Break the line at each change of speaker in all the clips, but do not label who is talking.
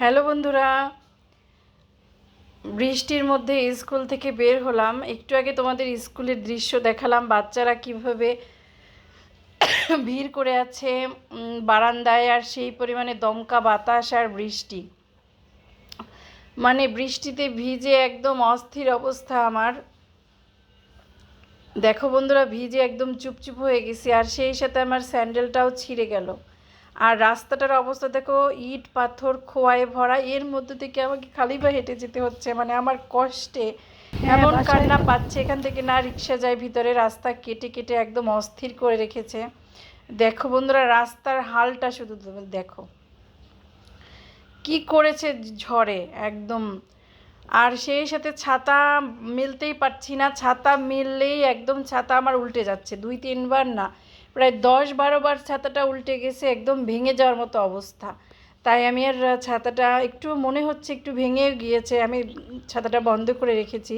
Hello বন্ধুরা। বৃষ্টির মধ্যে স্কুল থেকে বের হলাম। একটু আগে তোমাদের স্কুলের দৃশ্য দেখালাম। বাচ্চারা কীভাবে ভিড় করে আছে বারান্দায় আর সেই পরিমাণে দমকা বাতাস আর বৃষ্টি। মানে বৃষ্টিতে ভিজে একদম অস্থির অবস্থা আমার। দেখো বন্ধুরা ভিজে একদম চুপচুপ হয়ে গেছি আর সেই সাথে আমার স্যান্ডেলটাও ছিঁড়ে গেল। আর রাস্তাটার অবস্থা দেখো ইট পাথর খোয়ায় ভরা এর মধ্যে থেকে আমাকে খালি বা হেঁটে যেতে হচ্ছে মানে আমার কষ্টে। এমন
বাসায়-
কান্না পাচ্ছে এখান থেকে না রিক্সা যায় ভিতরে রাস্তা কেটে কেটে একদম অস্থির করে রেখেছে। দেখো বন্ধুরা রাস্তার হালটা শুধু দেখো। কি করেছে ঝড়ে, একদম। আর সেই সাথে ছাতা মিলতেই পারছি না, ছাতা মিললেই একদম ছাতা আমার উল্টে যাচ্ছে, দুই তিনবার না। প্রায় দশ বারো বার ছাতাটা উল্টে গেছে, একদম ভেঙে যাওয়ার মতো অবস্থা। তাই আমি আর ছাতাটা একটু মনে হচ্ছে একটু ভেঙে গিয়েছে, আমি ছাতাটা বন্ধ করে রেখেছি।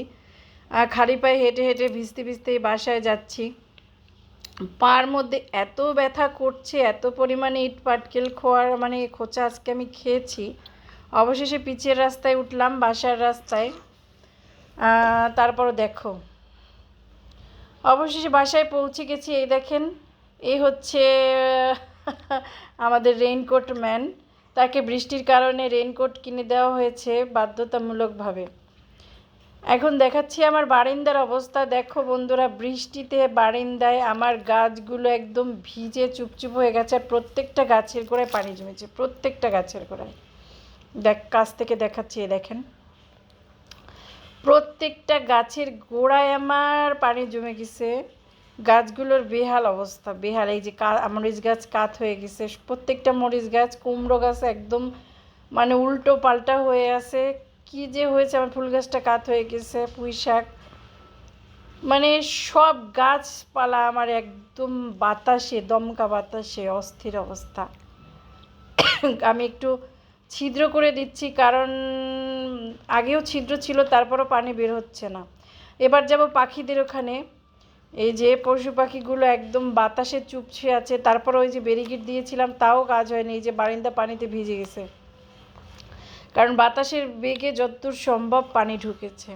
খালি পায়ে হেঁটে হেঁটে ভিজতে ভিজতেই বাসায় যাচ্ছি। পার মধ্যে এত ব্যথা করছে, এত পরিমাণে ইট পাটকেল খোয়ার মানে খোঁচা আজকে আমি খেয়েছি। অবশেষে পিচের রাস্তায় উঠলাম, বাসার রাস্তায়। তারপরও দেখো। অবশেষে বাসায় পৌঁছে গেছি, এই দেখেন এই হচ্ছে, আমাদের রেইনকোট ম্যান তাকে বৃষ্টির কারণে রেইনকোট কিনে দেওয়া হয়েছে বাধ্যতামূলকভাবে। এখন দেখাচ্ছি আমার বারিন্দার অবস্থা। দেখো বন্ধুরা, বৃষ্টিতে বারিন্দায় আমার গাছগুলো একদম ভিজে চুপচুপ হয়ে গেছে আর প্রত্যেকটা গাছের গোড়ায় পানি জমেছে, প্রত্যেকটা গাছের গোড়ায়। দেখ, কাছ থেকে দেখাচ্ছি দেখেন। প্রত্যেকটা গাছের গোড়ায় আমার পানি জমে গেছে। গাছগুলোর বেহাল অবস্থা, বেহাল। এই যে কা- মরিচ গাছ কাত হয়ে গেছে। প্রত্যেকটা মরিচ গাছ, কুমড়ো গাছ একদম মানে উল্টো পাল্টা হয়ে আছে। কি যে হয়েছে, আমার ফুল গাছটা কাত হয়ে গেছে, পুঁই শাক। মানে সব গাছপালা আমার একদম বাতাসে, দমকা বাতাসে, অস্থির অবস্থা। আমি একটু ছিদ্র করে দিচ্ছি, কারণ আগেও ছিদ্র ছিল, তারপরও পানি বের হচ্ছে না। এবার যাব পাখিদের ওখানে। এই যে পশু পাখিগুলো একদম বাতাসে চুপছে আছে, তারপর ওই যে ব্যারিকেড দিয়েছিলাম, তাও কাজ হয়নি, এই যে বারিন্দা পানিতে ভিজে গেছে। কারণ বাতাসের বেগে যতদূর সম্ভব পানি ঢুকেছে।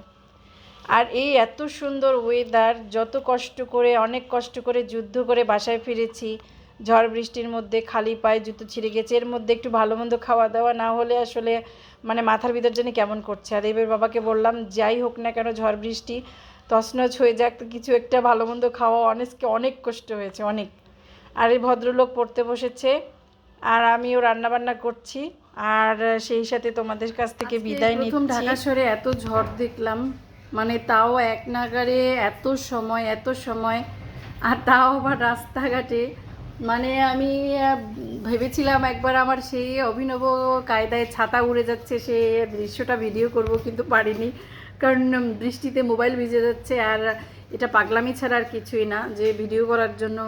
আর এই এত সুন্দর ওয়েদার যত কষ্ট করে, অনেক কষ্ট করে যুদ্ধ করে বাসায় ফিরেছি, ঝড় বৃষ্টির মধ্যে খালি পায়ে জুতো ছিঁড়ে গেছে, এর মধ্যে একটু ভালো মন্দ খাওয়া দাওয়া না হলে আসলে মানে মাথার ভিতর জানি কেমন করছে। আর এবার বাবাকে বললাম, যাই হোক না কেন ঝড় বৃষ্টি, তছনছ হয়ে যাক, কিছু একটা ভালো মন্দ খাওয়া অনেককে অনেক কষ্ট হয়েছে, অনেক। আর এই ভদ্রলোক পড়তে বসেছে, আর আমিও রান্নাবান্না করছি। আর সেই সাথে তোমাদের কাছ থেকে বিদায় নিচ্ছি। প্রথম ঢাকা শহরে এত ঝড় দেখলাম মানে তাও এক নাগারে এত সময় এত সময় আর তাও আবার রাস্তাঘাটে। মানে আমি ভেবেছিলাম একবার আমার সেই অভিনব কায়দায় ছাতা উড়ে যাচ্ছে সে দৃশ্যটা ভিডিও করব কিন্তু পারিনি। কারণ বৃষ্টিতে মোবাইল ভিজে যাচ্ছে আর এটা পাগলামি ছাড়া আর কিছুই না। যে ভিডিও করার জন্য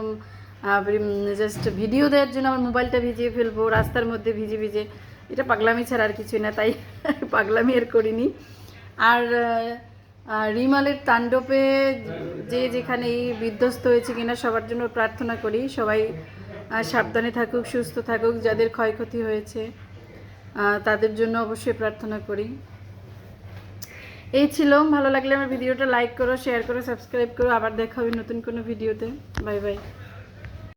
জাস্ট ভিডিও দেওয়ার জন্য আমার মোবাইলটা ভিজিয়ে ফেলব রাস্তার মধ্যে ভিজে ভিজে। এটা পাগলামি ছাড়া আর কিছুই না, তাই পাগলামি আর করিনি। আর রিমালের তাণ্ডবে যে যেখানে বিধ্বস্ত হয়েছে কিনা সবার জন্য প্রার্থনা করি, সবাই সাবধানে থাকুক, সুস্থ থাকুক, যাদের ক্ষয়ক্ষতি হয়েছে তাদের জন্য অবশ্যই প্রার্থনা করি। এই ছিল, ভালো লাগলে আমার ভিডিওটা লাইক করো শেয়ার করো সাবস্ক্রাইব করো, আবার দেখা হবে নতুন কোনো ভিডিওতে। Bye bye